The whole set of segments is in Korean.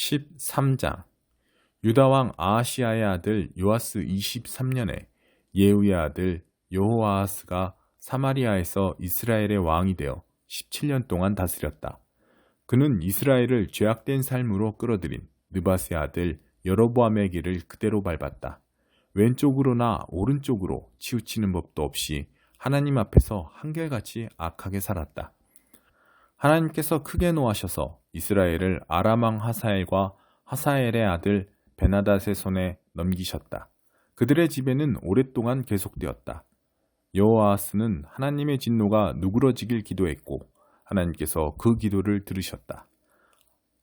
13장 유다왕 아하시아의 아들 요아스 23년에 예후의 아들 여호아하스가 사마리아에서 이스라엘의 왕이 되어 17년 동안 다스렸다. 그는 이스라엘을 죄악된 삶으로 끌어들인 느바스의 아들 여로보암의 길을 그대로 밟았다. 왼쪽으로나 오른쪽으로 치우치는 법도 없이 하나님 앞에서 한결같이 악하게 살았다. 하나님께서 크게 노하셔서 이스라엘을 아람왕 하사엘과 하사엘의 아들 베나닷의 손에 넘기셨다. 그들의 지배는 오랫동안 계속되었다. 여호아스는 하나님의 진노가 누그러지길 기도했고 하나님께서 그 기도를 들으셨다.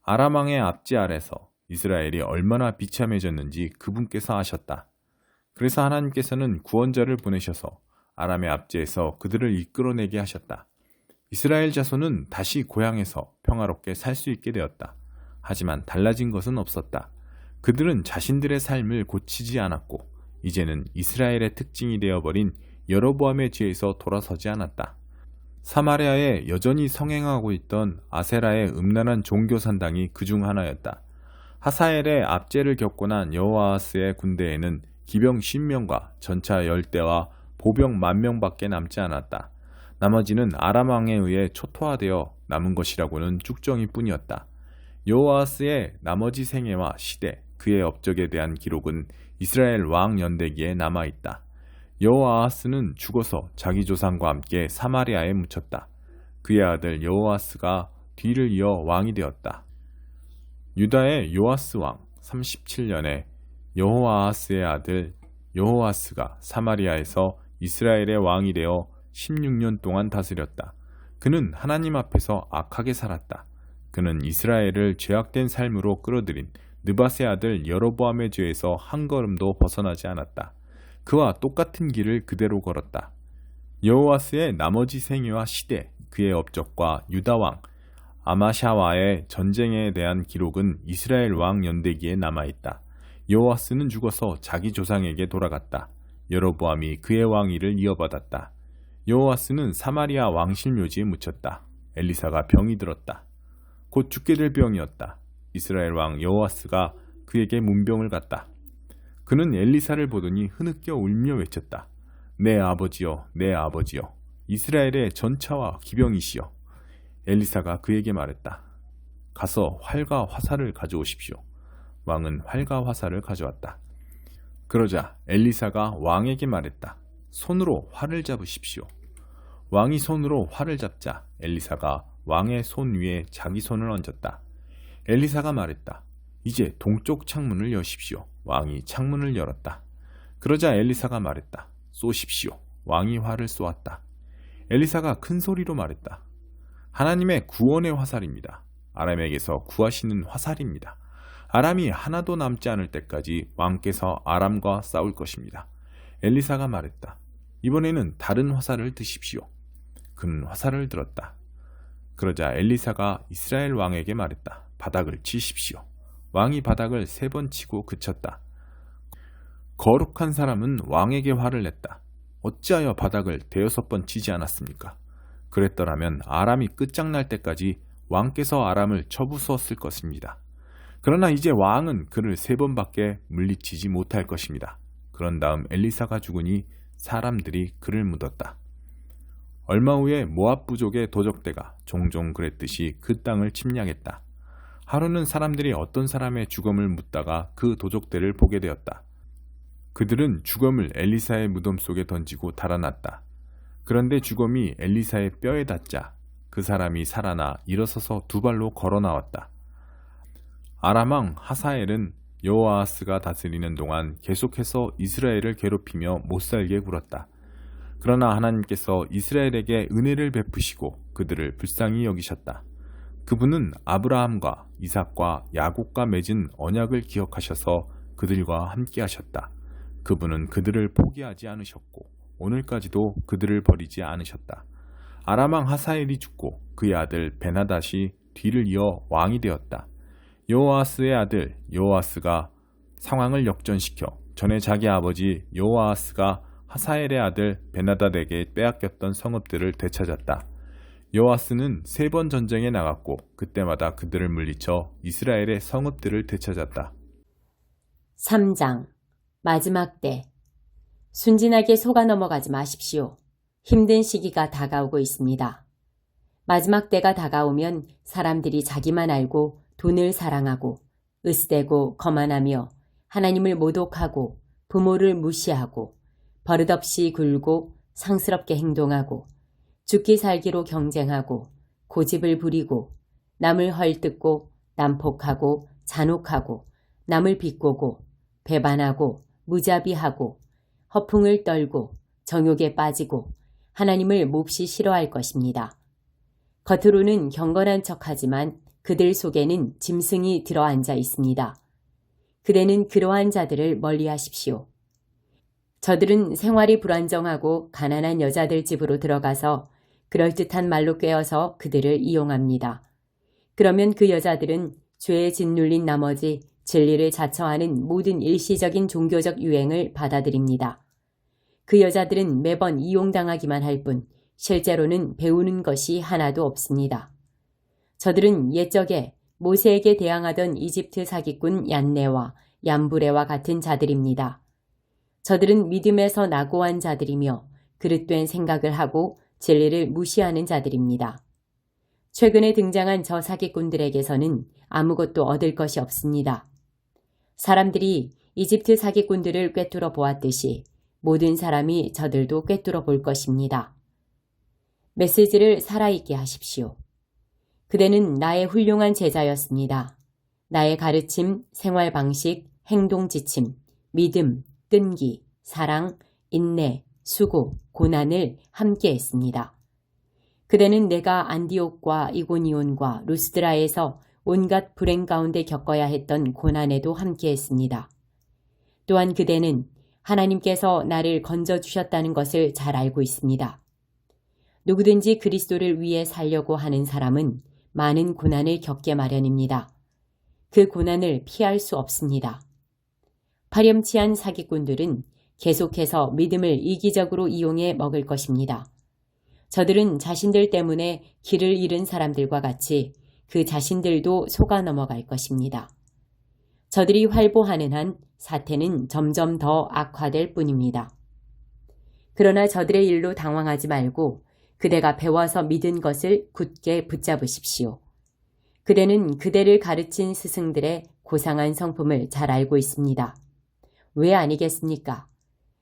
아람왕의 압지 아래서 이스라엘이 얼마나 비참해졌는지 그분께서 아셨다. 그래서 하나님께서는 구원자를 보내셔서 아람의 압제에서 그들을 이끌어내게 하셨다. 이스라엘 자손은 다시 고향에서 평화롭게 살 수 있게 되었다. 하지만 달라진 것은 없었다. 그들은 자신들의 삶을 고치지 않았고 이제는 이스라엘의 특징이 되어버린 여로보암의 죄에서 돌아서지 않았다. 사마리아에 여전히 성행하고 있던 아세라의 음란한 종교 산당이 그 중 하나였다. 하사엘의 압제를 겪고 난 여호아스의 군대에는 기병 10명과 전차 10대와 보병 만명밖에 남지 않았다. 나머지는 아람 왕에 의해 초토화되어 남은 것이라고는 쭉정이 뿐이었다. 여호아스의 나머지 생애와 시대, 그의 업적에 대한 기록은 이스라엘 왕 연대기에 남아 있다. 여호아스는 죽어서 자기 조상과 함께 사마리아에 묻혔다. 그의 아들 여호아스가 뒤를 이어 왕이 되었다. 유다의 요아스 왕 37년에 여호아스의 아들 여호아스가 사마리아에서 이스라엘의 왕이 되어 16년 동안 다스렸다. 그는 하나님 앞에서 악하게 살았다. 그는 이스라엘을 죄악된 삶으로 끌어들인 느바세 아들 여로보암의 죄에서 한 걸음도 벗어나지 않았다. 그와 똑같은 길을 그대로 걸었다. 여호와스의 나머지 생애와 시대, 그의 업적과 유다 왕 아마샤와의 전쟁에 대한 기록은 이스라엘 왕 연대기에 남아 있다. 여호와스는 죽어서 자기 조상에게 돌아갔다. 여로보암이 그의 왕위를 이어받았다. 여호와스는 사마리아 왕실 묘지에 묻혔다. 엘리사가 병이 들었다. 곧 죽게 될 병이었다. 이스라엘 왕 여호와스가 그에게 문병을 갔다. 그는 엘리사를 보더니 흐느껴 울며 외쳤다. 내 아버지여, 내 아버지여, 이스라엘의 전차와 기병이시여. 엘리사가 그에게 말했다. 가서 활과 화살을 가져오십시오. 왕은 활과 화살을 가져왔다. 그러자 엘리사가 왕에게 말했다. 손으로 활을 잡으십시오. 왕이 손으로 활을 잡자 엘리사가 왕의 손 위에 자기 손을 얹었다. 엘리사가 말했다. 이제 동쪽 창문을 여십시오. 왕이 창문을 열었다. 그러자 엘리사가 말했다. 쏘십시오. 왕이 활을 쏘았다. 엘리사가 큰 소리로 말했다. 하나님의 구원의 화살입니다. 아람에게서 구하시는 화살입니다. 아람이 하나도 남지 않을 때까지 왕께서 아람과 싸울 것입니다. 엘리사가 말했다. 이번에는 다른 화살을 드십시오. 그는 화살을 들었다. 그러자 엘리사가 이스라엘 왕에게 말했다. 바닥을 치십시오. 왕이 바닥을 세 번 치고 그쳤다. 거룩한 사람은 왕에게 화를 냈다. 어찌하여 바닥을 대여섯 번 치지 않았습니까? 그랬더라면 아람이 끝장날 때까지 왕께서 아람을 쳐부수었을 것입니다. 그러나 이제 왕은 그를 세 번밖에 물리치지 못할 것입니다. 그런 다음 엘리사가 죽으니 사람들이 그를 묻었다. 얼마 후에 모압 부족의 도적대가 종종 그랬듯이 그 땅을 침략했다. 하루는 사람들이 어떤 사람의 죽음을 묻다가 그 도적대를 보게 되었다. 그들은 죽음을 엘리사의 무덤 속에 던지고 달아났다. 그런데 죽음이 엘리사의 뼈에 닿자 그 사람이 살아나 일어서서 두 발로 걸어 나왔다. 아람왕 하사엘은 여호아스가 다스리는 동안 계속해서 이스라엘을 괴롭히며 못살게 굴었다. 그러나 하나님께서 이스라엘에게 은혜를 베푸시고 그들을 불쌍히 여기셨다. 그분은 아브라함과 이삭과 야곱과 맺은 언약을 기억하셔서 그들과 함께 하셨다. 그분은 그들을 포기하지 않으셨고 오늘까지도 그들을 버리지 않으셨다. 아람왕 하사엘이 죽고 그의 아들 베나닷이 뒤를 이어 왕이 되었다. 요아스의 아들 요아스가 상황을 역전시켜 전에 자기 아버지 요아스가 하사엘의 아들 베나닷에게 빼앗겼던 성읍들을 되찾았다. 여호와스는 세 번 전쟁에 나갔고 그때마다 그들을 물리쳐 이스라엘의 성읍들을 되찾았다. 3장 마지막 때 순진하게 속아 넘어가지 마십시오. 힘든 시기가 다가오고 있습니다. 마지막 때가 다가오면 사람들이 자기만 알고 돈을 사랑하고 으스대고 거만하며 하나님을 모독하고 부모를 무시하고 버릇없이 굴고 상스럽게 행동하고 죽기 살기로 경쟁하고 고집을 부리고 남을 헐뜯고 난폭하고 잔혹하고 남을 비꼬고 배반하고 무자비하고 허풍을 떨고 정욕에 빠지고 하나님을 몹시 싫어할 것입니다. 겉으로는 경건한 척하지만 그들 속에는 짐승이 들어앉아 있습니다. 그대는 그러한 자들을 멀리하십시오. 저들은 생활이 불안정하고 가난한 여자들 집으로 들어가서 그럴듯한 말로 꿰어서 그들을 이용합니다. 그러면 그 여자들은 죄에 짓눌린 나머지 진리를 자처하는 모든 일시적인 종교적 유행을 받아들입니다. 그 여자들은 매번 이용당하기만 할 뿐 실제로는 배우는 것이 하나도 없습니다. 저들은 옛적에 모세에게 대항하던 이집트 사기꾼 얀네와 얀부레와 같은 자들입니다. 저들은 믿음에서 낙오한 자들이며 그릇된 생각을 하고 진리를 무시하는 자들입니다. 최근에 등장한 저 사기꾼들에게서는 아무것도 얻을 것이 없습니다. 사람들이 이집트 사기꾼들을 꿰뚫어 보았듯이 모든 사람이 저들도 꿰뚫어 볼 것입니다. 메시지를 살아있게 하십시오. 그대는 나의 훌륭한 제자였습니다. 나의 가르침, 생활 방식, 행동 지침, 믿음, 끈기, 사랑, 인내, 수고, 고난을 함께 했습니다. 그대는 내가 안디옥과 이고니온과 루스드라에서 온갖 불행 가운데 겪어야 했던 고난에도 함께 했습니다. 또한 그대는 하나님께서 나를 건져주셨다는 것을 잘 알고 있습니다. 누구든지 그리스도를 위해 살려고 하는 사람은 많은 고난을 겪게 마련입니다. 그 고난을 피할 수 없습니다. 파렴치한 사기꾼들은 계속해서 믿음을 이기적으로 이용해 먹을 것입니다. 저들은 자신들 때문에 길을 잃은 사람들과 같이 그 자신들도 속아 넘어갈 것입니다. 저들이 활보하는 한 사태는 점점 더 악화될 뿐입니다. 그러나 저들의 일로 당황하지 말고 그대가 배워서 믿은 것을 굳게 붙잡으십시오. 그대는 그대를 가르친 스승들의 고상한 성품을 잘 알고 있습니다. 왜 아니겠습니까?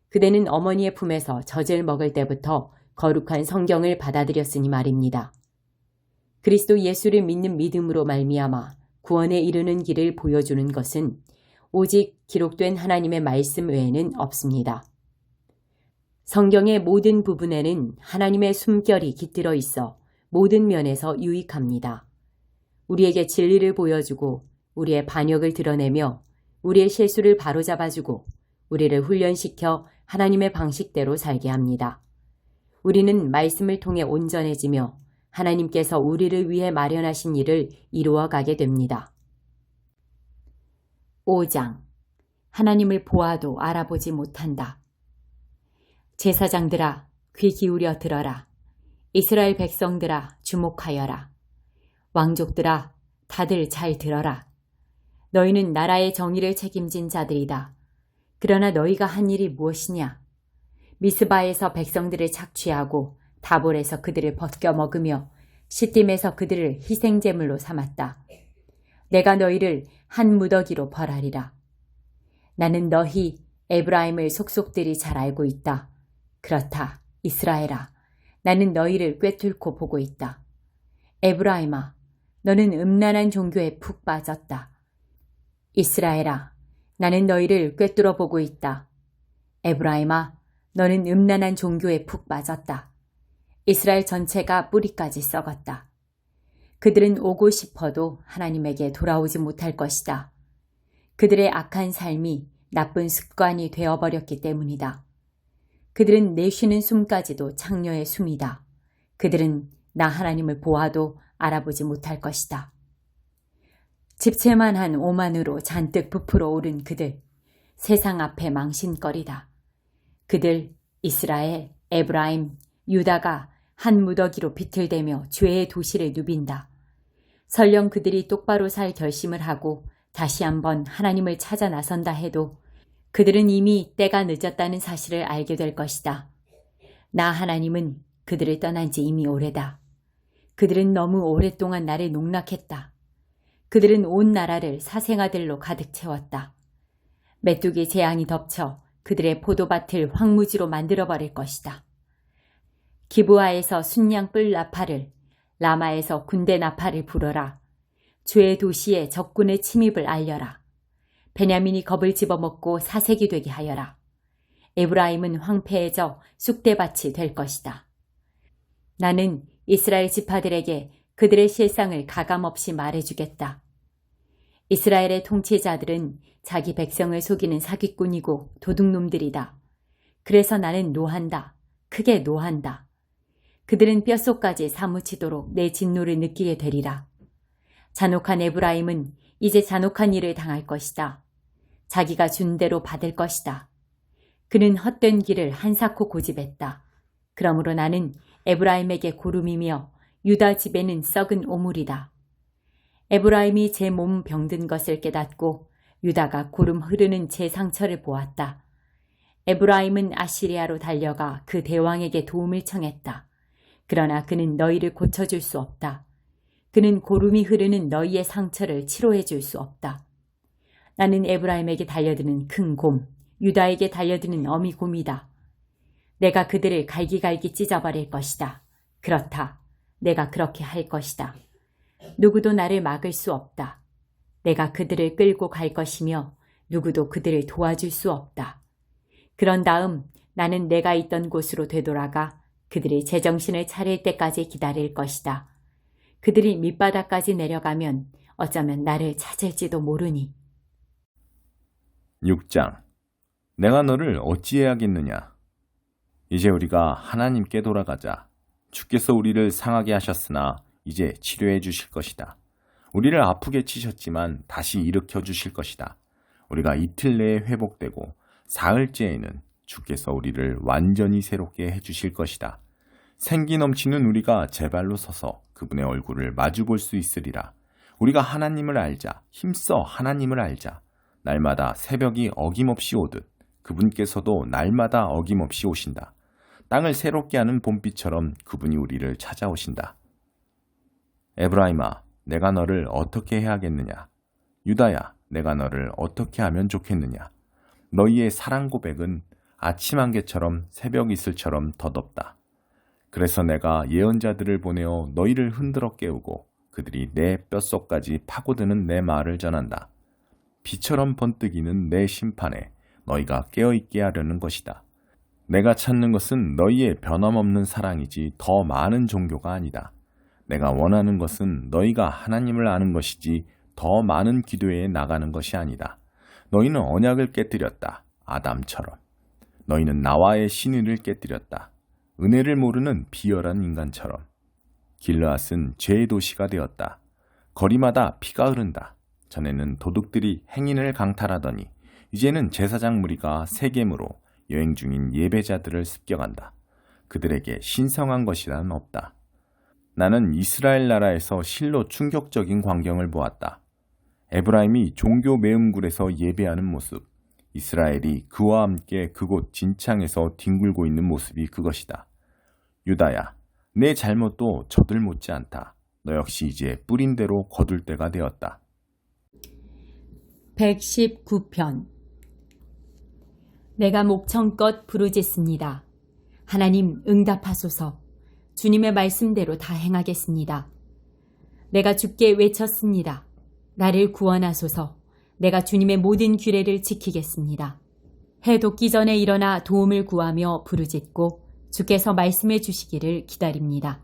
그대는 어머니의 품에서 젖을 먹을 때부터 거룩한 성경을 받아들였으니 말입니다. 그리스도 예수를 믿는 믿음으로 말미암아 구원에 이르는 길을 보여주는 것은 오직 기록된 하나님의 말씀 외에는 없습니다. 성경의 모든 부분에는 하나님의 숨결이 깃들어 있어 모든 면에서 유익합니다. 우리에게 진리를 보여주고 우리의 반역을 드러내며 우리의 실수를 바로잡아주고 우리를 훈련시켜 하나님의 방식대로 살게 합니다. 우리는 말씀을 통해 온전해지며 하나님께서 우리를 위해 마련하신 일을 이루어 가게 됩니다. 5장 하나님을 보아도 알아보지 못한다. 제사장들아 귀 기울여 들어라. 이스라엘 백성들아 주목하여라. 왕족들아 다들 잘 들어라. 너희는 나라의 정의를 책임진 자들이다. 그러나 너희가 한 일이 무엇이냐? 미스바에서 백성들을 착취하고 다볼에서 그들을 벗겨 먹으며 시딤에서 그들을 희생제물로 삼았다. 내가 너희를 한 무더기로 벌하리라. 나는 너희 에브라임을 속속들이 잘 알고 있다. 그렇다, 이스라엘아. 나는 너희를 꿰뚫고 보고 있다. 에브라임아, 너는 음란한 종교에 푹 빠졌다. 이스라엘아, 나는 너희를 꿰뚫어 보고 있다. 에브라임아, 너는 음란한 종교에 푹 빠졌다. 이스라엘 전체가 뿌리까지 썩었다. 그들은 오고 싶어도 하나님에게 돌아오지 못할 것이다. 그들의 악한 삶이 나쁜 습관이 되어버렸기 때문이다. 그들은 내쉬는 숨까지도 창녀의 숨이다. 그들은 나 하나님을 보아도 알아보지 못할 것이다. 집채만 한 오만으로 잔뜩 부풀어 오른 그들, 세상 앞에 망신거리다. 그들, 이스라엘, 에브라임, 유다가 한 무더기로 비틀대며 죄의 도시를 누빈다. 설령 그들이 똑바로 살 결심을 하고 다시 한번 하나님을 찾아 나선다 해도 그들은 이미 때가 늦었다는 사실을 알게 될 것이다. 나 하나님은 그들을 떠난 지 이미 오래다. 그들은 너무 오랫동안 나를 농락했다. 그들은 온 나라를 사생아들로 가득 채웠다. 메뚜기 재앙이 덮쳐 그들의 포도밭을 황무지로 만들어버릴 것이다. 기부하에서 순양 뿔 나팔을, 라마에서 군대 나팔을 불어라. 주의 도시에 적군의 침입을 알려라. 베냐민이 겁을 집어먹고 사색이 되게 하여라. 에브라임은 황폐해져 쑥대밭이 될 것이다. 나는 이스라엘 지파들에게 그들의 실상을 가감없이 말해주겠다. 이스라엘의 통치자들은 자기 백성을 속이는 사기꾼이고 도둑놈들이다. 그래서 나는 노한다. 크게 노한다. 그들은 뼛속까지 사무치도록 내 진노를 느끼게 되리라. 잔혹한 에브라임은 이제 잔혹한 일을 당할 것이다. 자기가 준 대로 받을 것이다. 그는 헛된 길을 한사코 고집했다. 그러므로 나는 에브라임에게 고름이며 유다 집에는 썩은 오물이다. 에브라임이 제 몸 병든 것을 깨닫고 유다가 고름 흐르는 제 상처를 보았다. 에브라임은 아시리아로 달려가 그 대왕에게 도움을 청했다. 그러나 그는 너희를 고쳐줄 수 없다. 그는 고름이 흐르는 너희의 상처를 치료해 줄 수 없다. 나는 에브라임에게 달려드는 큰 곰, 유다에게 달려드는 어미 곰이다. 내가 그들을 갈기갈기 찢어버릴 것이다. 그렇다. 내가 그렇게 할 것이다. 누구도 나를 막을 수 없다. 내가 그들을 끌고 갈 것이며 누구도 그들을 도와줄 수 없다. 그런 다음 나는 내가 있던 곳으로 되돌아가 그들이 제정신을 차릴 때까지 기다릴 것이다. 그들이 밑바닥까지 내려가면 어쩌면 나를 찾을지도 모르니. 6장 내가 너를 어찌해야겠느냐? 이제 우리가 하나님께 돌아가자. 주께서 우리를 상하게 하셨으나 이제 치료해 주실 것이다. 우리를 아프게 치셨지만 다시 일으켜 주실 것이다. 우리가 이틀 내에 회복되고 사흘째에는 주께서 우리를 완전히 새롭게 해 주실 것이다. 생기 넘치는 우리가 제 발로 서서 그분의 얼굴을 마주 볼 수 있으리라. 우리가 하나님을 알자. 힘써 하나님을 알자. 날마다 새벽이 어김없이 오듯 그분께서도 날마다 어김없이 오신다. 땅을 새롭게 하는 봄비처럼 그분이 우리를 찾아오신다. 에브라임아, 내가 너를 어떻게 해야겠느냐? 유다야, 내가 너를 어떻게 하면 좋겠느냐? 너희의 사랑 고백은 아침 안개처럼 새벽 이슬처럼 더덥다. 그래서 내가 예언자들을 보내어 너희를 흔들어 깨우고 그들이 내 뼛속까지 파고드는 내 말을 전한다. 비처럼 번뜩이는 내 심판에 너희가 깨어있게 하려는 것이다. 내가 찾는 것은 너희의 변함없는 사랑이지 더 많은 종교가 아니다. 내가 원하는 것은 너희가 하나님을 아는 것이지 더 많은 기도에 나가는 것이 아니다. 너희는 언약을 깨뜨렸다. 아담처럼. 너희는 나와의 신의를 깨뜨렸다. 은혜를 모르는 비열한 인간처럼. 길르앗은 죄의 도시가 되었다. 거리마다 피가 흐른다. 전에는 도둑들이 행인을 강탈하더니 이제는 제사장 무리가 세겜으로 여행 중인 예배자들을 습격한다. 그들에게 신성한 것이란 없다. 나는 이스라엘 나라에서 실로 충격적인 광경을 보았다. 에브라임이 종교 매음굴에서 예배하는 모습, 이스라엘이 그와 함께 그곳 진창에서 뒹굴고 있는 모습이 그것이다. 유다야, 내 잘못도 저들 못지 않다. 너 역시 이제 뿌린 대로 거둘 때가 되었다. 119편 내가 목청껏 부르짖습니다. 하나님 응답하소서. 주님의 말씀대로 다 행하겠습니다. 내가 주께 외쳤습니다. 나를 구원하소서. 내가 주님의 모든 규례를 지키겠습니다. 해 돋기 전에 일어나 도움을 구하며 부르짖고 주께서 말씀해 주시기를 기다립니다.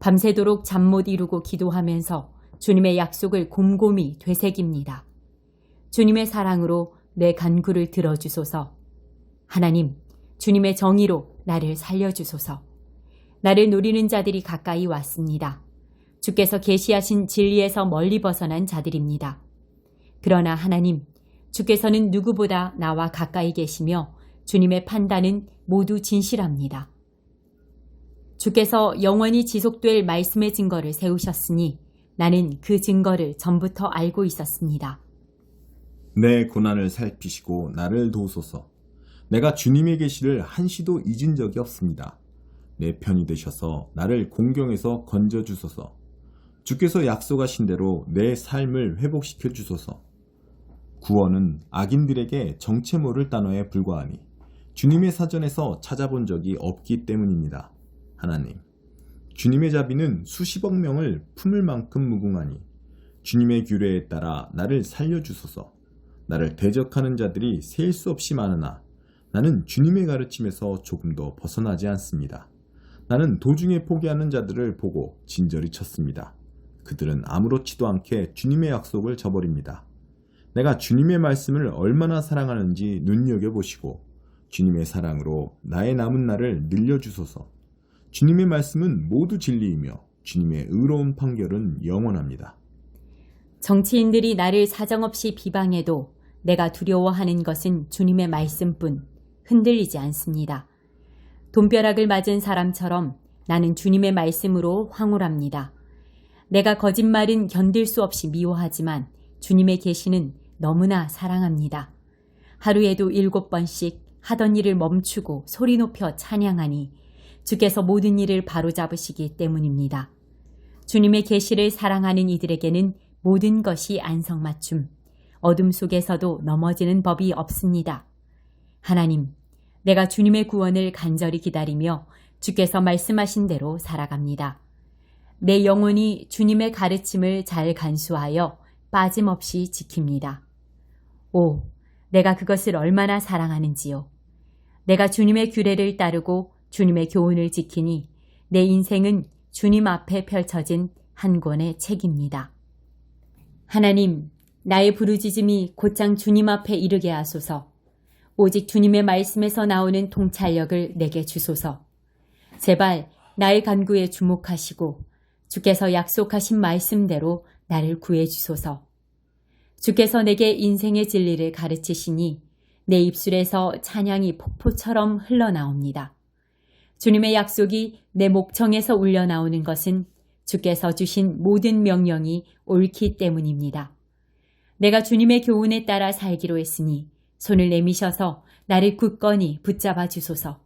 밤새도록 잠 못 이루고 기도하면서 주님의 약속을 곰곰이 되새깁니다. 주님의 사랑으로 내 간구를 들어주소서. 하나님, 주님의 정의로 나를 살려주소서. 나를 노리는 자들이 가까이 왔습니다. 주께서 계시하신 진리에서 멀리 벗어난 자들입니다. 그러나 하나님, 주께서는 누구보다 나와 가까이 계시며 주님의 판단은 모두 진실합니다. 주께서 영원히 지속될 말씀의 증거를 세우셨으니 나는 그 증거를 전부터 알고 있었습니다. 내 고난을 살피시고 나를 도우소서. 내가 주님의 계시를 한시도 잊은 적이 없습니다. 내 편이 되셔서 나를 공경에서 건져 주소서. 주께서 약속하신 대로 내 삶을 회복시켜 주소서. 구원은 악인들에게 정체모를 단어에 불과하니 주님의 사전에서 찾아본 적이 없기 때문입니다. 하나님, 주님의 자비는 수십억 명을 품을 만큼 무궁하니 주님의 규례에 따라 나를 살려주소서. 나를 대적하는 자들이 셀 수 없이 많으나 나는 주님의 가르침에서 조금도 벗어나지 않습니다. 나는 도중에 포기하는 자들을 보고 진절이 쳤습니다. 그들은 아무렇지도 않게 주님의 약속을 저버립니다. 내가 주님의 말씀을 얼마나 사랑하는지 눈여겨보시고 주님의 사랑으로 나의 남은 날을 늘려주소서. 주님의 말씀은 모두 진리이며 주님의 의로운 판결은 영원합니다. 정치인들이 나를 사정없이 비방해도 내가 두려워하는 것은 주님의 말씀뿐 흔들리지 않습니다. 돈벼락을 맞은 사람처럼 나는 주님의 말씀으로 황홀합니다. 내가 거짓말은 견딜 수 없이 미워하지만 주님의 계시는 너무나 사랑합니다. 하루에도 일곱 번씩 하던 일을 멈추고 소리 높여 찬양하니 주께서 모든 일을 바로잡으시기 때문입니다. 주님의 계시를 사랑하는 이들에게는 모든 것이 안성맞춤, 어둠 속에서도 넘어지는 법이 없습니다. 하나님, 내가 주님의 구원을 간절히 기다리며 주께서 말씀하신 대로 살아갑니다. 내 영혼이 주님의 가르침을 잘 간수하여 빠짐없이 지킵니다. 오, 내가 그것을 얼마나 사랑하는지요. 내가 주님의 규례를 따르고 주님의 교훈을 지키니 내 인생은 주님 앞에 펼쳐진 한 권의 책입니다. 하나님, 나의 부르짖음이 곧장 주님 앞에 이르게 하소서. 오직 주님의 말씀에서 나오는 통찰력을 내게 주소서. 제발 나의 간구에 주목하시고 주께서 약속하신 말씀대로 나를 구해 주소서. 주께서 내게 인생의 진리를 가르치시니 내 입술에서 찬양이 폭포처럼 흘러나옵니다. 주님의 약속이 내 목청에서 울려나오는 것은 주께서 주신 모든 명령이 옳기 때문입니다. 내가 주님의 교훈에 따라 살기로 했으니 손을 내미셔서 나를 굳건히 붙잡아 주소서.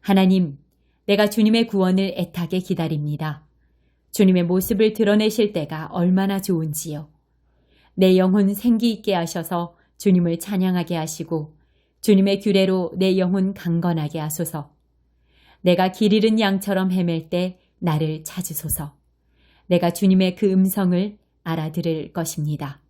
하나님, 내가 주님의 구원을 애타게 기다립니다. 주님의 모습을 드러내실 때가 얼마나 좋은지요. 내 영혼 생기 있게 하셔서 주님을 찬양하게 하시고 주님의 규례로 내 영혼 강건하게 하소서. 내가 길 잃은 양처럼 헤맬 때 나를 찾으소서. 내가 주님의 그 음성을 알아들을 것입니다.